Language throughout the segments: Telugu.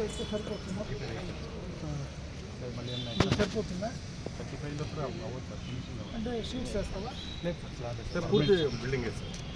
సరిపోతుందా ఏమన్నా మీకు సరిపోతుందా థర్టీ ఫైవ్లో కూడా అవ్వదు సార్ ఫినిషింగ్ అవ్వదు అంటే షీట్స్ వేస్తావా సార్ పూర్తి బిల్డింగ్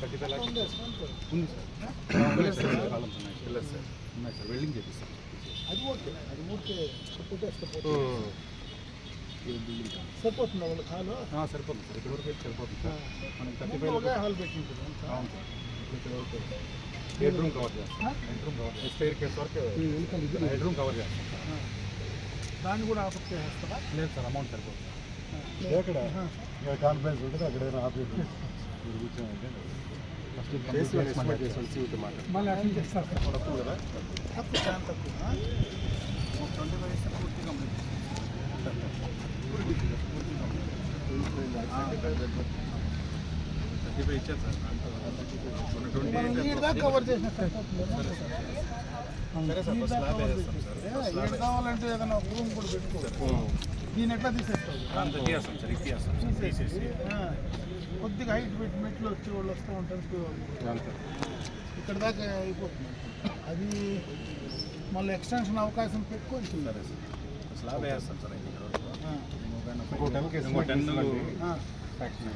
థర్టీ ఫైవ్ ల్యాక్స్ ఉంది సార్ కాలమ్స్ ఉన్నాయి పిల్లర్ సార్ ఉన్నాయి సార్ వెల్డింగ్ చేపిస్తాం అది ఓకే అది ఊరికే పుట్టేస్తే పోతుంది సరిపోతుందా వాళ్ళ కాలు సరిపోతుంది సార్ ఇక్కడ వరకు సరిపోతుంది సార్ మనకి థర్టీ ఫైవ్ హాల్ పెట్టింటుంది అంతా. అవును సార్ ఇక్కడ వరకు హెడ్ రూమ్ కవర్ చేస్తాం. హెడ్ రూమ్ కవర్ చేస్తాం. స్టేర్ కేస్ వరకు హెడ్ రూమ్ కవర్ చేస్తాం. సార్ ఆ. దాన్ని కూడా ఆఫర్ చేస్తారా లేదు సార్ అమౌంట్ సరిపోతుంది ఎక్కడ కాన్ఫరెన్స్ ఉంటుంది అక్కడ ఆఫీస్ ఫస్ట్ మళ్ళీ అట్లా చేస్తారు తక్కువ కదా? తక్కువ చాలా తక్కువ. ఆ? ట్వంటీ ఫైవ్ ఇస్తే పూర్తి కంప్లీట్. థర్టీ ఫైవ్ ఇచ్చారు సార్. ట్వంటీ కవర్ చేసిన సరే. సార్ స్లాబ్ ఈడ కావాలంటే ఏదైనా ఒక రూమ్ కూడా పెట్టుకో. దీని ఎట్లా తీసేస్తావు? అంత తీసేస్తాం సార్ ఇది తీసేస్తాం సార్ తీసేసి. కొద్దిగా హైట్ పెట్టి మెట్లు వచ్చి వాళ్ళు వస్తూ ఉంటారు ఇక్కడ దాకా అయిపోతుంది. అది మళ్ళీ ఎక్స్టెన్షన్ అవకాశం పెట్టుకొని సరే సార్. స్లాబ్ వేస్తాం సార్. ఇంకో టెన్ కేసు ఇంకో టెన్. ఫ్యాక్టరీ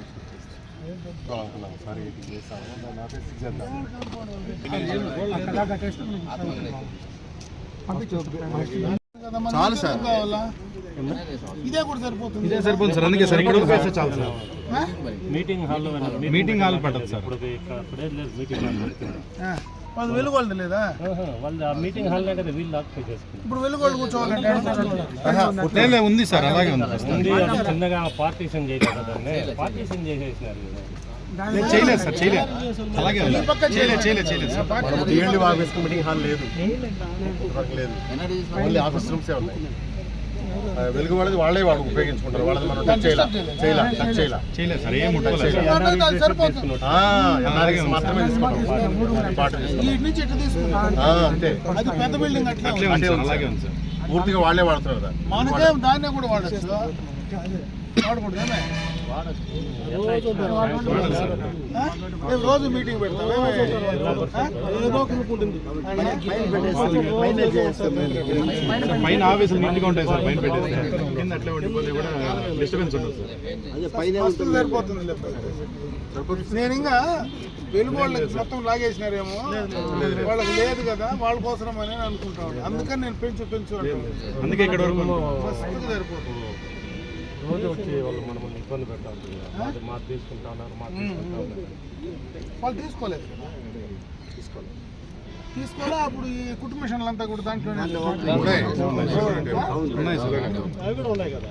అనుకున్నాం సార్ ఇది చేస్తాము దాన్ని ఆఫీస్ చేద్దాం చాలు సార్ ఇదే కూడా సరిపోతుంది ఇదే సరిపోతుంది సార్ అందుకే సార్ ఇక్కడ చాలు సార్? మీటింగ్ హాల్లో మీటింగ్ హాల్ పట్టదు సార్ ఇప్పుడు ఇక్కడ అప్పుడే లేదు మీటింగ్ హాల్. వాళ్ళు వెలుగోళ్ళు లేదా? వాళ్ళు ఆ మీటింగ్ హాల్నే కదా వీళ్ళు ఆక్యుపై చేసుకున్నారు ఇప్పుడు వెలుగోళ్ళు కూర్చోవాలంటే లేదు ఉంది సార్ అలాగే ఉంది. చిన్నగా పార్టీషన్ చేయలేదు దాన్ని. పార్టీషన్ చేసేసినారు చేయలేదు సార్ చేయలేదు. అలాగే చేయలేదు చేయలేదు. చేయలేదు sir. TMD office meeting hall లేదు. లేదు ఓన్లీ ఆఫీస్ రూమ్సే ఉన్నాయి. వెలుగు వాళ్ళది వాళ్ళే వాళ్ళు ఉపయోగించుకుంటారు. వాళ్ళది మనం టచ్ చేయాల. టచ్ మాత్రమే తీసుకుంటాం. అంతే. పూర్తిగా వాళ్ళే వాడుతున్నారు దాన్ని. మనకే దాన్నే కూడా వాడచ్చు. వాడకూడదు రోజు మీటింగ్ పెడతాం పైన నీట్గా ఉంటాయి సార్ పైన పెట్టేసి కింద అట్లే ఉండిపోతే కూడా డిస్టర్బెన్స్ ఉంటుంది సార్. వస్తువులు సరిపోతుంది. నేను ఇంకా వెలుగు వాళ్ళకి మొత్తం లాగేసినారేమో. వాళ్ళకి లేదు కదా వాళ్ళ కోసం అని నేను అనుకుంటా ఉన్నాను. అందుకని నేను పెంచు పెంచు అందుకే ఇక్కడ వరకు సరిపోతుంది. రోజు వచ్చి వాళ్ళు మనం ఇబ్బంది పెడతా ఉంటుంది మాది తీసుకుంటా ఉన్నారు మాది తీసుకుంటా ఉన్నారు. వాళ్ళు తీసుకోలేదు కదా? తీసుకోలేదు. తీసుకోలే అప్పుడు ఈ కుటుంబ మిషన్లు అంతా కూడా సార్ అవి కూడా ఉన్నాయి. కదా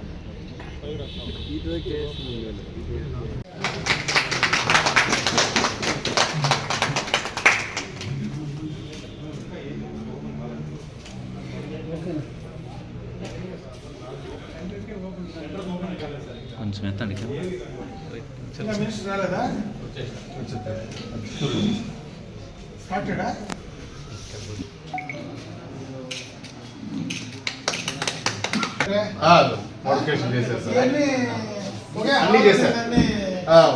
కొంచెం ఎత్తండి మోడిఫికేషన్ చేశారు సార్. అన్నీ చేశారు.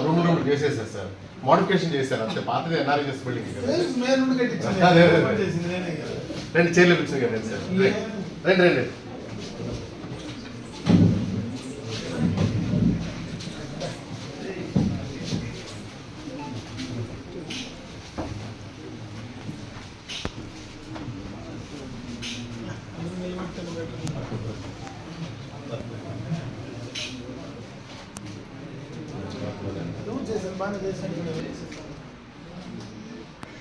రూమ్ రూమ్ చేసేసారు సార్. మోడిఫికేషన్ చేశారు అంతే పాతది ఎన్ఆర్ఎస్ బిల్డింగ్. రెండు చైర్లు కూర్చొని కదా సార్. రండి రండి. బాగానే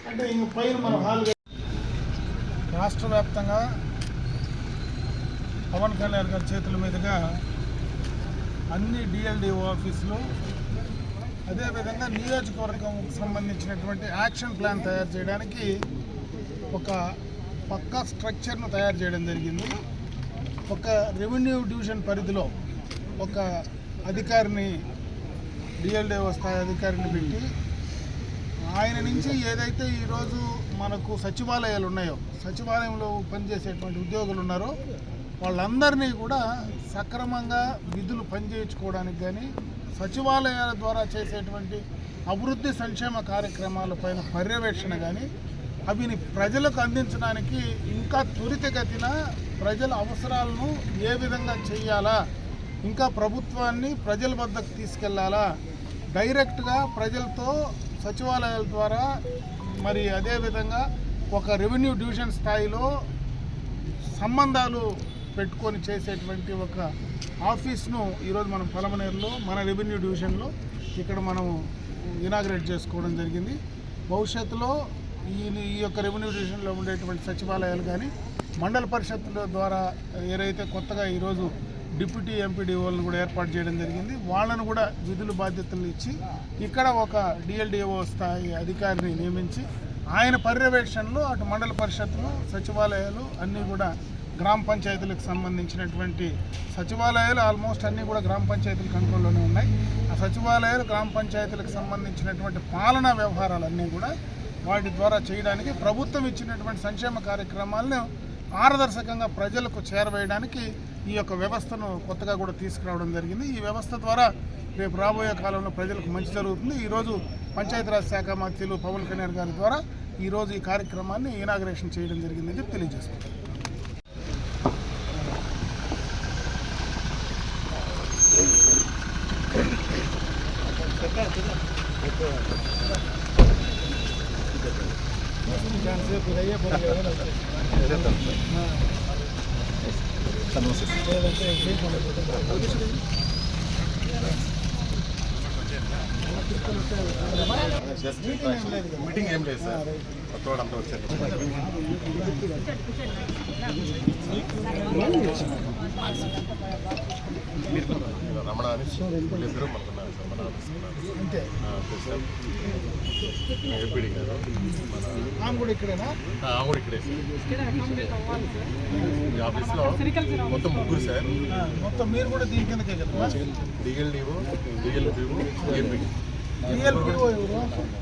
అంటే ఇంక పైన మన హాల్ రాష్ట్ర వ్యాప్తంగా పవన్ కళ్యాణ్ గారి చేతుల మీదుగా అన్ని డిఎల్డిఓ ఆఫీసులు అదేవిధంగా నియోజకవర్గం సంబంధించినటువంటి యాక్షన్ ప్లాన్ తయారు చేయడానికి ఒక పక్కా స్ట్రక్చర్ను తయారు చేయడం జరిగింది. ఒక రెవెన్యూ డివిజన్ పరిధిలో ఒక అధికారిని డిఎల్డిఓ స్థాయి అధికారిని పెట్టి. ఆయన నుంచి ఏదైతే ఈరోజు మనకు సచివాలయాలు ఉన్నాయో సచివాలయంలో పనిచేసేటువంటి ఉద్యోగులు ఉన్నారో వాళ్ళందరినీ కూడా సక్రమంగా విధులు పనిచేయించుకోవడానికి కానీ సచివాలయాల ద్వారా చేసేటువంటి అభివృద్ధి సంక్షేమ కార్యక్రమాలపైన పర్యవేక్షణ కానీ అవిని ప్రజలకు అందించడానికి ఇంకా త్వరితగతిన ప్రజల అవసరాలను ఏ విధంగా చేయాలా ఇంకా ప్రభుత్వాన్ని ప్రజల వద్దకు తీసుకెళ్ళాలా డైరెక్ట్గా ప్రజలతో సచివాలయాల ద్వారా మరి అదేవిధంగా ఒక రెవెన్యూ డివిజన్ స్థాయిలో సంబంధాలు పెట్టుకొని చేసేటువంటి ఒక ఆఫీస్ను ఈరోజు మనం పలమనేరులో మన రెవెన్యూ డివిజన్లో ఇక్కడ మనం ఇనాగ్రేట్ చేసుకోవడం జరిగింది. భవిష్యత్తులో ఈ ఈ యొక్క రెవెన్యూ డివిజన్లో ఉండేటువంటి సచివాలయాలు కానీ మండల పరిషత్తుల ద్వారా ఏదైతే కొత్తగా ఈరోజు డిప్యూటీ ఎంపీడీఓలను కూడా ఏర్పాటు చేయడం జరిగింది. వాళ్ళను కూడా విధులు బాధ్యతలు ఇచ్చి ఇక్కడ ఒక డిఎల్డిఓ స్థాయి అధికారిని నియమించి ఆయన పర్యవేక్షణలో అటు మండల పరిషత్తులు సచివాలయాలు అన్నీ కూడా గ్రామ పంచాయతీలకు సంబంధించినటువంటి సచివాలయాలు ఆల్మోస్ట్ అన్నీ కూడా గ్రామ పంచాయతీల కంట్రోల్లోనే ఉన్నాయి. ఆ సచివాలయాలు గ్రామ పంచాయతీలకు సంబంధించినటువంటి పాలనా వ్యవహారాలన్నీ కూడా వాటి ద్వారా చేయడానికి ప్రభుత్వం ఇచ్చినటువంటి సంక్షేమ కార్యక్రమాలను పారదర్శకంగా ప్రజలకు చేరవేయడానికి ఈ యొక్క వ్యవస్థను కొత్తగా కూడా తీసుకురావడం జరిగింది. ఈ వ్యవస్థ ద్వారా రేపు రాబోయే కాలంలో ప్రజలకు మంచి జరుగుతుంది. ఈరోజు పంచాయతీరాజ్ శాఖ మంత్రులు పవన్ కళ్యాణ్ గారి ద్వారా ఈరోజు ఈ కార్యక్రమాన్ని ఇనాగ్రేషన్ చేయడం జరిగిందని చెప్పి తెలియజేసుకుంటాం జస్ట్ మీటింగ్ ఏం లేదు సార్ కొత్త వాడు అంతా వచ్చారు రమణ అని వీళ్ళిద్దరూ మనకున్నారు సార్ మన ఏపీడీ గారు మన ఆమె కూడా ఇక్కడేనా ఇక్కడే సార్ ఆఫీస్లో మొత్తం ముగ్గురు సార్ మొత్తం మీరు కూడా దీని కిందకే కదా డిఎల్పిఓ ఏపీడీ డిఎల్పిఓ ఎవరు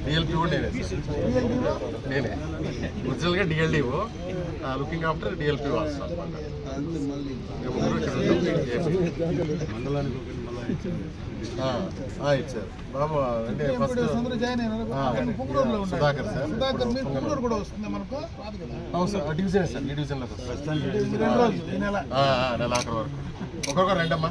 డిఎల్పిఓ నేనే ఒరిజినల్గా డిఎల్డిఓ లుకింగ్ ఆఫ్టర్ డిఎల్పిఓ వస్తాను ఇచ్చారు బాబు అంటే first Sudhakar sir. Division sir ఈ డివిజన్లోకి ఈ నెల. ఆ, ఆ, నెల ఆఖరి వరకు. ఒక్కొక్కరు రెండమ్మా.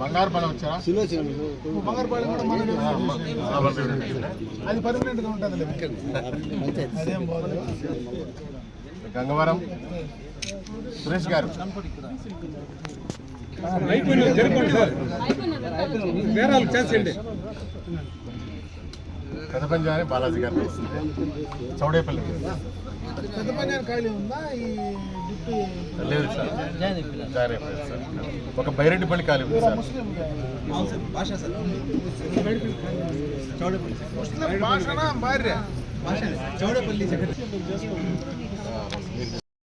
బంగారు పని వచ్చారా? బంగారుపాలెం కూడా మన. అది పర్మనెంట్గా ఉంటుంది. అదేం బాగోదు. గంగవరం. సురేష్ గారు. పెద్ద పంజాని బాలాజీ గారు చౌడేపల్లి పెద్ద పని ఖాళీ ఉందా? ఈ లేదు సార్. జాయిన్ అయిపోయారు సార్. ఒక బైరెడ్డిపల్లి ఖాళీ ఉంది సార్. ముస్లిం భాషనా భార్య?